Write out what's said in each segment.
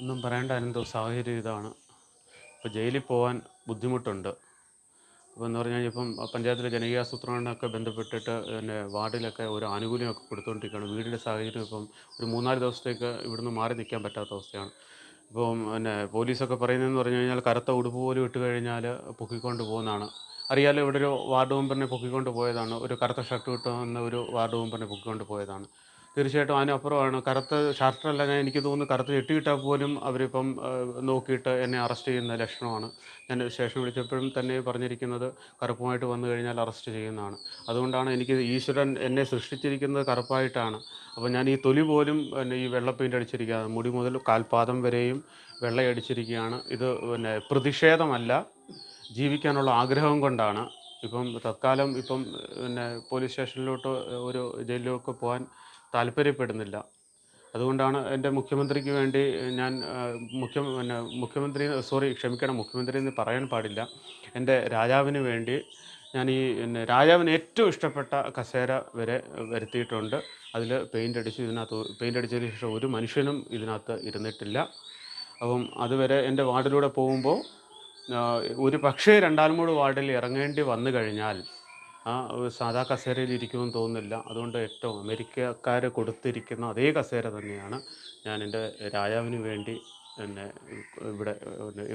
ഒന്നും പറയേണ്ട എന്തോ സാഹചര്യം ഇതാണ്. ഇപ്പോൾ ജയിലിൽ പോകാൻ ബുദ്ധിമുട്ടുണ്ട്. അപ്പോൾ എന്ന് പറഞ്ഞാൽ ഇപ്പം പഞ്ചായത്തിലെ ജനകീയാസൂത്രണമൊക്കെ ബന്ധപ്പെട്ടിട്ട് പിന്നെ വാർഡിലൊക്കെ ഒരു ആനുകൂല്യമൊക്കെ കൊടുത്തുകൊണ്ടിരിക്കുകയാണ് വീടിന്റെ സാഹചര്യം ഇപ്പം ഒരു മൂന്നാൽ ദിവസത്തേക്ക് ഇവിടുന്ന് മാറി നിൽക്കാൻ പറ്റാത്ത അവസ്ഥയാണ്. ഇപ്പം പിന്നെ പോലീസൊക്കെ പറയുന്നതെന്ന് പറഞ്ഞു കഴിഞ്ഞാൽ കറുത്ത ഉടുപ്പ് പോലും ഇട്ട് കഴിഞ്ഞാൽ പൊക്കിക്കൊണ്ട് പോകുന്നതാണ്. അറിയാലോ ഇവിടെ ഒരു വാർഡ് മെമ്പറിനെ പൊക്കിക്കൊണ്ട് പോയതാണ്. ഒരു കറുത്ത ഷർട്ട് ഇട്ട് വന്ന ഒരു വാർഡ് മെമ്പറിനെ പൊക്കിക്കൊണ്ട് പോയതാണ്. തീർച്ചയായിട്ടും അതിനപ്പുറമാണ് കറുത്ത ഷർട്ടല്ല ഞാൻ എനിക്ക് തോന്നുന്നു കറുത്ത ചെട്ടിയിട്ടാൽ പോലും അവരിപ്പം നോക്കിയിട്ട് എന്നെ അറസ്റ്റ് ചെയ്യുന്ന ലക്ഷണമാണ്. ഞാൻ സ്റ്റേഷൻ വിളിച്ചപ്പോഴും തന്നെ പറഞ്ഞിരിക്കുന്നത് കറുപ്പുമായിട്ട് വന്നു കഴിഞ്ഞാൽ അറസ്റ്റ് ചെയ്യുന്നതാണ്. അതുകൊണ്ടാണ് എനിക്ക് ഈശ്വരൻ എന്നെ സൃഷ്ടിച്ചിരിക്കുന്നത് കറുപ്പായിട്ടാണ്. അപ്പോൾ ഞാൻ ഈ തൊലി പോലും പിന്നെ ഈ വെള്ള പെയിന്റ് അടിച്ചിരിക്കുകയാണ് മുടി മുതൽ കാൽപാദം വരെയും വെള്ളയടിച്ചിരിക്കുകയാണ് ഇത് പിന്നെ പ്രതിഷേധമല്ല ജീവിക്കാനുള്ള ആഗ്രഹം കൊണ്ടാണ്. ഇപ്പം തത്കാലം ഇപ്പം പിന്നെ പോലീസ് സ്റ്റേഷനിലോട്ട് ഒരു ജയിലിലൊക്കെ പോകാൻ താല്പര്യപ്പെടുന്നില്ല. അതുകൊണ്ടാണ് എന്റെ മുഖ്യമന്ത്രിക്ക് വേണ്ടി ഞാൻ മുഖ്യ പിന്നെ മുഖ്യമന്ത്രി സോറി ക്ഷമിക്കണം മുഖ്യമന്ത്രി എന്ന് പറയാൻ പാടില്ല. എന്റെ രാജാവിന് വേണ്ടി ഞാൻ ഈ പിന്നെ രാജാവിന് ഏറ്റവും ഇഷ്ടപ്പെട്ട കസേര വരെ വരുത്തിയിട്ടുണ്ട്. അതിൽ പെയിന്റ് അടിച്ച് ഇതിനകത്ത് പെയിന്റ് അടിച്ചതിന് ശേഷം ഒരു മനുഷ്യനും ഇതിനകത്ത് ഇരുന്നിട്ടില്ല. അപ്പം അതുവരെ എന്റെ വാർഡിലൂടെ പോകുമ്പോൾ ഒരു പക്ഷേ രണ്ടാൽമൂട് വാർഡിൽ ഇറങ്ങേണ്ടി വന്നു കഴിഞ്ഞാൽ ആ സാധാ കസേരയിൽ ഇരിക്കുമെന്ന് തോന്നുന്നില്ല. അതുകൊണ്ട് ഏറ്റവും അമേരിക്കക്കാർ കൊടുത്തിരിക്കുന്ന അതേ കസേര തന്നെയാണ് ഞാൻ എന്റെ രാജാവിന് വേണ്ടി എന്നെ ഇവിടെ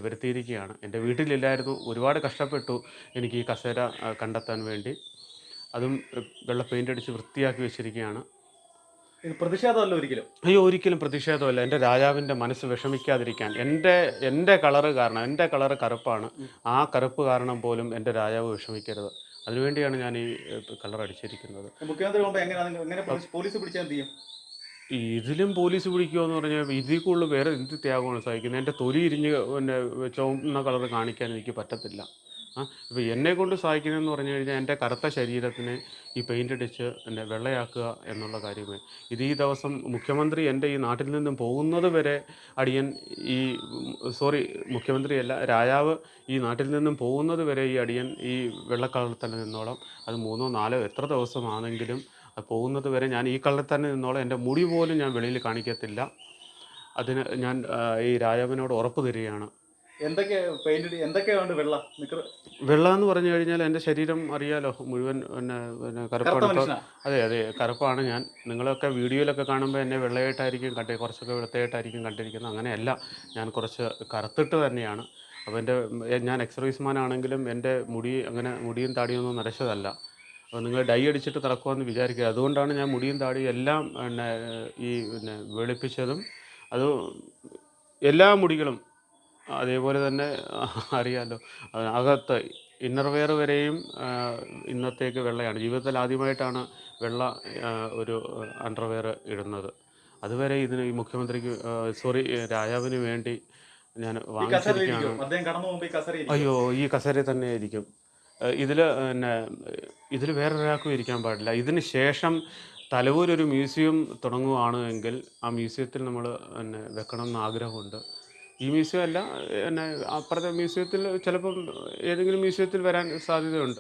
വരുത്തിയിരിക്കുകയാണ് എന്റെ വീട്ടിലില്ലായിരുന്നു ഒരുപാട് കഷ്ടപ്പെട്ടു എനിക്ക് ഈ കസേര കണ്ടെത്താൻ വേണ്ടി. അതും വെള്ള പെയിന്റ് അടിച്ച് വൃത്തിയാക്കി വെച്ചിരിക്കുകയാണ്. പ്രതിഷേധമല്ല ഒരിക്കലും? അയ്യോ ഒരിക്കലും പ്രതിഷേധമല്ല. എന്റെ രാജാവിന്റെ മനസ്സ് വിഷമിക്കാതിരിക്കാൻ. എന്റെ എന്റെ കളറ് കാരണം എന്റെ കളറ് കറുപ്പാണ്. ആ കറുപ്പ് കാരണം പോലും എന്റെ രാജാവ് വിഷമിക്കരുത്. അതിനുവേണ്ടിയാണ് ഞാൻ ഈ കളർ അടിച്ചിരിക്കുന്നത്. പോലീസ് പിടിച്ചാൽ ചെയ്യും? ഇതിലും പോലീസ് പിടിക്കുക എന്ന് പറഞ്ഞാൽ ഇതിൽ കൂടുതൽ വേറെ എന്ത് ത്യാഗമാണ് സഹിക്കുന്നത്? എന്റെ തൊലി ഇരിഞ്ഞ് പിന്നെ ചുവന്ന കളർ കാണിക്കാൻ എനിക്ക് പറ്റത്തില്ല. ഇപ്പോൾ എന്നെ കൊണ്ട് സാധിക്കുന്നതെന്ന് പറഞ്ഞു കഴിഞ്ഞാൽ എന്റെ കറുത്ത ശരീരത്തിന് ഈ പെയിന്റ് അടിച്ച് എന്റെ വെള്ളയാക്കുക എന്നുള്ള കാര്യമേ. ഇത് ഈ ദിവസം മുഖ്യമന്ത്രി എന്റെ ഈ നാട്ടിൽ നിന്നും പോകുന്നത് വരെ അടിയൻ ഈ സോറി മുഖ്യമന്ത്രിയല്ല രാജാവ് ഈ നാട്ടിൽ നിന്നും പോകുന്നത് വരെ ഈ അടിയൻ ഈ വെള്ളക്കളറിൽ തന്നെ നിന്നോളം. അത് മൂന്നോ നാലോ എത്ര ദിവസമാണെങ്കിലും അത് പോകുന്നത് വരെ ഞാൻ ഈ കളറിൽ തന്നെ നിന്നോളം. എന്റെ മുടി പോലും ഞാൻ വെളിയിൽ കാണിക്കത്തില്ല. അതിന് ഞാൻ ഈ രാജാവിനോട് ഉറപ്പ് തരികയാണ്. എന്തൊക്കെ പെയിന്റ് വെള്ള? വെള്ളം എന്ന് പറഞ്ഞു കഴിഞ്ഞാൽ എന്റെ ശരീരം അറിയാലോ മുഴുവൻ പിന്നെ പിന്നെ കറുപ്പാണ്. അതെ അതെ കറുപ്പാണ് ഞാൻ. നിങ്ങളൊക്കെ വീഡിയോയിലൊക്കെ കാണുമ്പോൾ എന്നെ വെള്ളയായിട്ടായിരിക്കും കണ്ടേ കുറച്ചൊക്കെ വെളുത്തയായിട്ടായിരിക്കും കണ്ടിരിക്കുന്നത്. അങ്ങനെയല്ല ഞാൻ കുറച്ച് കറുത്തിട്ട് തന്നെയാണ്. അപ്പോൾ എന്റെ ഞാൻ എക്സർവീസ്മാൻ ആണെങ്കിലും എന്റെ മുടി അങ്ങനെ മുടിയും താടിയൊന്നും നരച്ചതല്ല. അപ്പോൾ നിങ്ങൾ ഡൈ അടിച്ചിട്ട് നടക്കുമെന്ന് വിചാരിക്കുക. അതുകൊണ്ടാണ് ഞാൻ മുടിയും താടിയും എല്ലാം പിന്നെ ഈ പിന്നെ വെളുപ്പിച്ചതും അത് എല്ലാ മുടികളും അതേപോലെ തന്നെ അറിയാമല്ലോ അകത്ത് ഇന്നർവെയർ വരെയും ഇന്നത്തേക്ക് വെള്ളയാണ്. ജീവിതത്തിൽ ആദ്യമായിട്ടാണ് വെള്ള ഒരു അണ്ടർവെയർ ഇടുന്നത്. അതുവരെ ഇതിന് ഈ മുഖ്യമന്ത്രിക്ക് സോറി രാജാവിന് വേണ്ടി ഞാൻ വാങ്ങിച്ചിരിക്കുകയാണ്. ഇരിക്കും അയ്യോ ഈ കസേര തന്നെ ആയിരിക്കും ഇതിൽ പിന്നെ ഇതിൽ വേറൊരാൾക്കും ഇരിക്കാൻ പാടില്ല. ഇതിന് ശേഷം തലവൂർ ഒരു മ്യൂസിയം തുടങ്ങുകയാണ് എങ്കിൽ ആ മ്യൂസിയത്തിൽ നമ്മൾ പിന്നെ വെക്കണം എന്ന് ആഗ്രഹമുണ്ട്. ഈ മ്യൂസിയം അല്ല പിന്നെ അപ്പുറത്തെ മ്യൂസിയത്തിൽ ചിലപ്പം ഏതെങ്കിലും മ്യൂസിയത്തിൽ വരാൻ സാധ്യതയുണ്ട്.